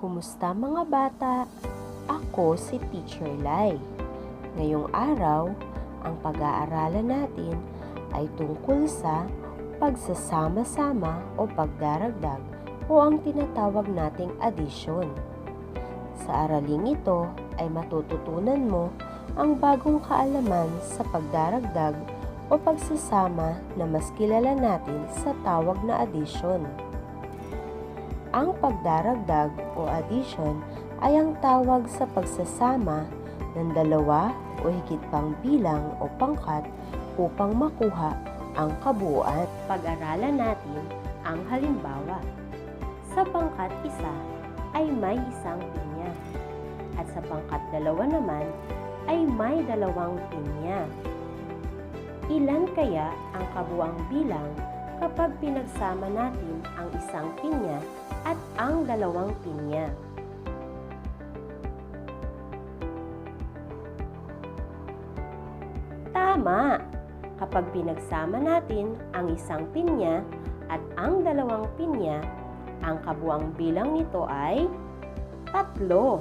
Kumusta mga bata? Ako si Teacher Lai. Ngayong araw, ang pag-aaralan natin ay tungkol sa pagsasama-sama o pagdaragdag o ang tinatawag nating addition. Sa araling ito ay matututunan mo ang bagong kaalaman sa pagdaragdag o pagsasama na mas kilala natin sa tawag na addition. Ang pagdaragdag o addition ay ang tawag sa pagsasama ng dalawa o higit pang bilang o pangkat upang makuha ang kabuuan. Pag-aralan natin ang halimbawa. Sa pangkat isa ay may isang pinya at sa pangkat dalawa naman ay may dalawang pinya. Ilan kaya ang kabuang bilang kapag pinagsama natin ang isang pinya at ang dalawang pinya? Tama! Kapag pinagsama natin ang isang pinya at ang dalawang pinya, ang kabuang bilang nito ay tatlo.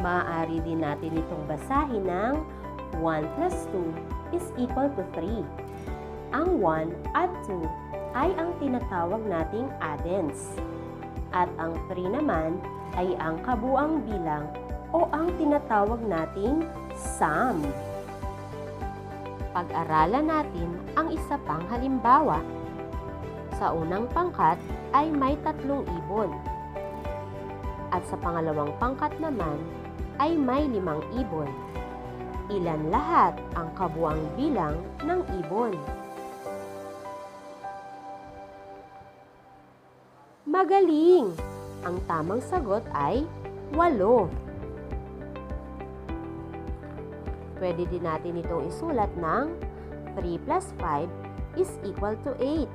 Maaari din natin itong basahin ng 1 plus 2 is equal to 3. Ang 1 at 2 ay ang tinatawag nating addends. At ang 3 naman ay ang kabuang bilang o ang tinatawag nating sum. Pag-aralan natin ang isa pang halimbawa. Sa unang pangkat ay may tatlong ibon. At sa pangalawang pangkat naman ay may limang ibon. Ilan lahat ang kabuang bilang ng ibon? Magaling! Ang tamang sagot ay walo. Pwede din natin itong isulat ng 3 plus 5 is equal to 8.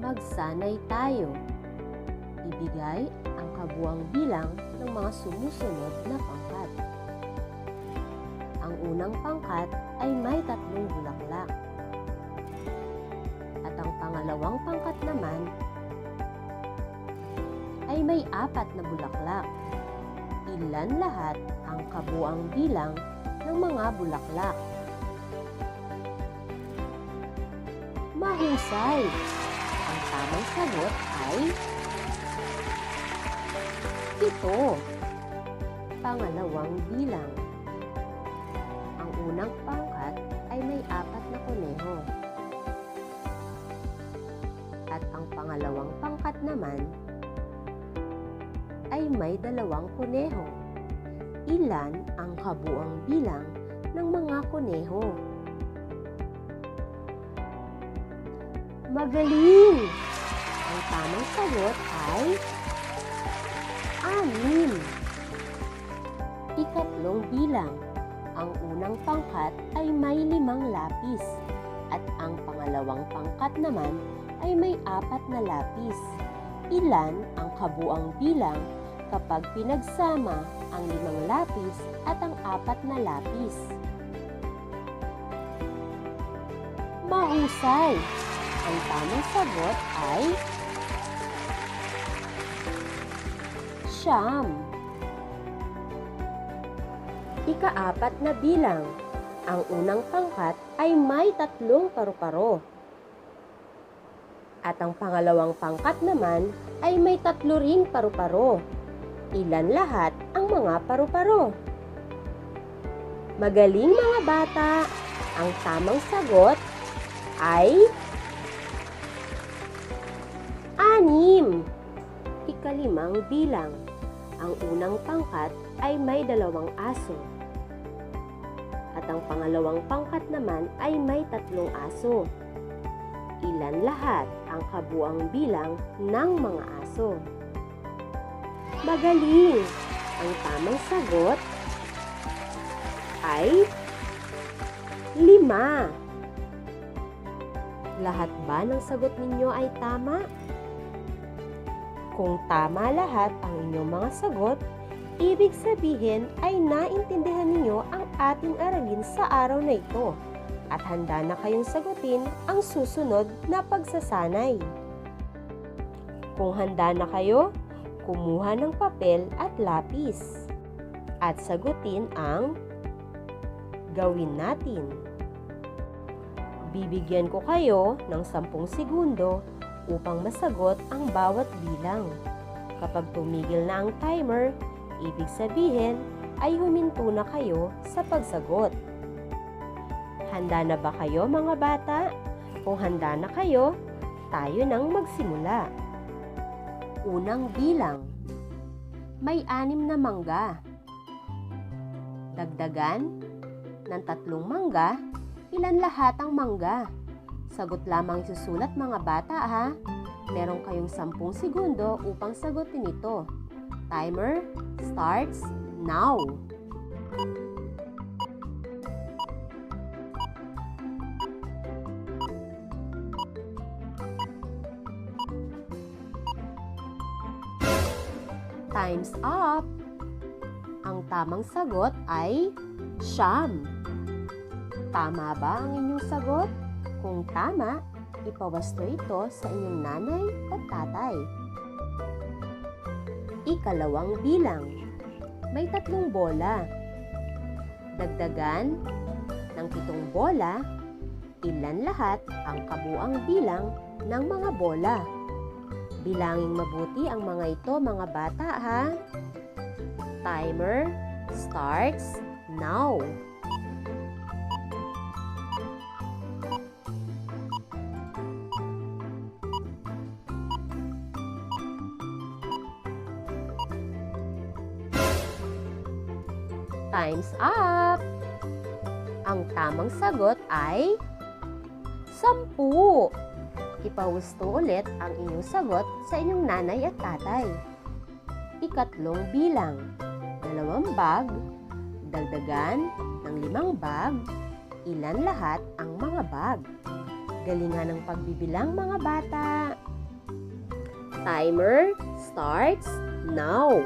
Magsanay tayo. Ibigay ang kabuang bilang ng mga sumusunod na pangkat. Ang unang pangkat ay may tatlong bulaklak. At ang pangalawang pangkat naman ay may apat na bulaklak. Ilan lahat ang kabuang bilang ng mga bulaklak? Mahusay! Ang tamang sagot ay ito. Pangalawang bilang. Ang unang pangkat ay may apat na kuneho. At ang pangalawang pangkat naman ay may dalawang kuneho. Ilan ang kabuang bilang ng mga kuneho? Magaling! Ang tamang sagot ay anim. Ikatlong bilang. Ang unang pangkat ay may limang lapis at ang pangalawang pangkat naman ay may apat na lapis. Ilan ang kabuang bilang kapag pinagsama ang limang lapis at ang apat na lapis? Mahusay! Ang tamang sagot ay siyam. Ikaapat na bilang. Ang unang pangkat ay may tatlong paru-paro. At ang pangalawang pangkat naman ay may tatlo ring paru-paro. Ilan lahat ang mga paru-paro? Magaling mga bata! Ang tamang sagot ay anim. Ikalimang bilang. Ang unang pangkat ay may dalawang aso. At ang pangalawang pangkat naman ay may tatlong aso. Ilan lahat ang kabuang bilang ng mga aso? Magaling! Ang tamang sagot ay lima. Lahat ba ng sagot ninyo ay tama? Kung tama lahat ang inyong mga sagot, ibig sabihin ay naintindihan ninyo ang ating aralin sa araw na ito at handa na kayong sagutin ang susunod na pagsasanay. Kung handa na kayo, kumuha ng papel at lapis at sagutin ang gawin natin. Bibigyan ko kayo ng 10 segundo upang masagot ang bawat bilang. Kapag tumigil na ang timer, ibig sabihin ay huminto na kayo sa pagsagot. Handa na ba kayo mga bata? Kung handa na kayo, tayo nang magsimula. Unang bilang. May anim na mangga. Dagdagan ng tatlong mangga, ilan lahat ang mangga? Sagot lamang susulat mga bata ha. Meron kayong 10 segundo upang sagutin ito. Timer starts now. Time's up. Ang tamang sagot ay siyam. Tama ba ang inyong sagot? Kung tama, ipawasto ito sa inyong nanay at tatay. Ikalawang bilang. May tatlong bola. Dagdagan ng pitong bola, ilan lahat ang kabuang bilang ng mga bola. Bilangin mabuti ang mga ito mga bata ha. Timer starts now. Time's up! Ang tamang sagot ay sampu. Ipahusto ulit ang inyong sagot sa inyong nanay at tatay. Ikatlong bilang. Dalawang bag. Dagdagan ng limang bag. Ilan lahat ang mga bag? Galingan ng pagbibilang mga bata. Timer starts now.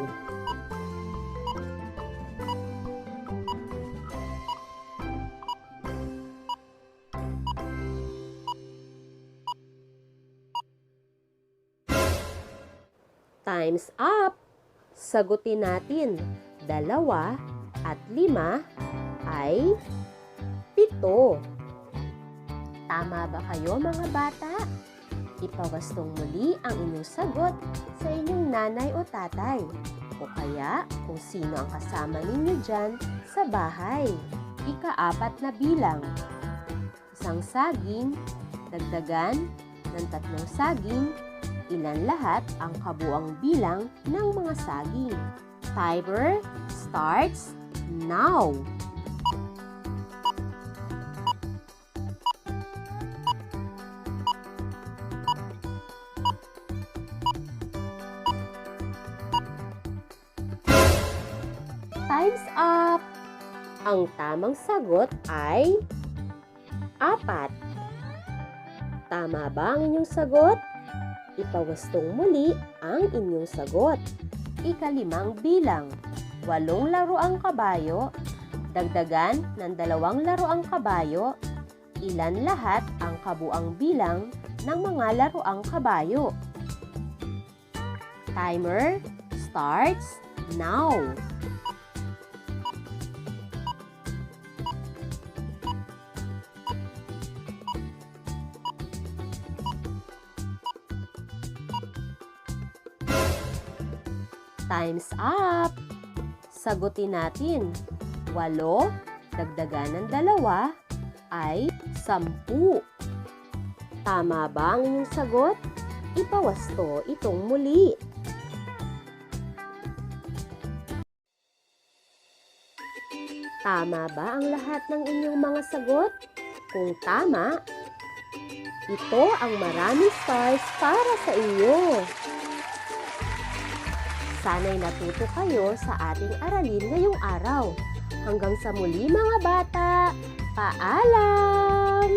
Time's up! Sagutin natin. Dalawa at lima ay pito. Tama ba kayo mga bata? Ipawastong muli ang inyong sagot sa inyong nanay o tatay. O kaya kung sino ang kasama ninyo dyan sa bahay. Ikaapat na bilang. Isang saging, dagdagan ng tatlong saging, ilan lahat ang kabuang bilang ng mga saging. Timer starts now. Time's up! Ang tamang sagot ay apat. Tama ba ang inyong sagot? Ipawastong muli ang inyong sagot. Ikalimang bilang. Walong laro ang kabayo. Dagdagan ng dalawang laro ang kabayo. Ilan lahat ang kabuang bilang ng mga laro ang kabayo? Timer starts now. Time's up! Sagutin natin. Walo, dagdagan ng dalawa, ay sampu. Tama ba ang inyong sagot? Ipawasto itong muli. Tama ba ang lahat ng inyong mga sagot? Kung tama, ito ang maraming stars para sa inyo. Sana'y natuto kayo sa ating aralin ngayong araw. Hanggang sa muli mga bata, paalam!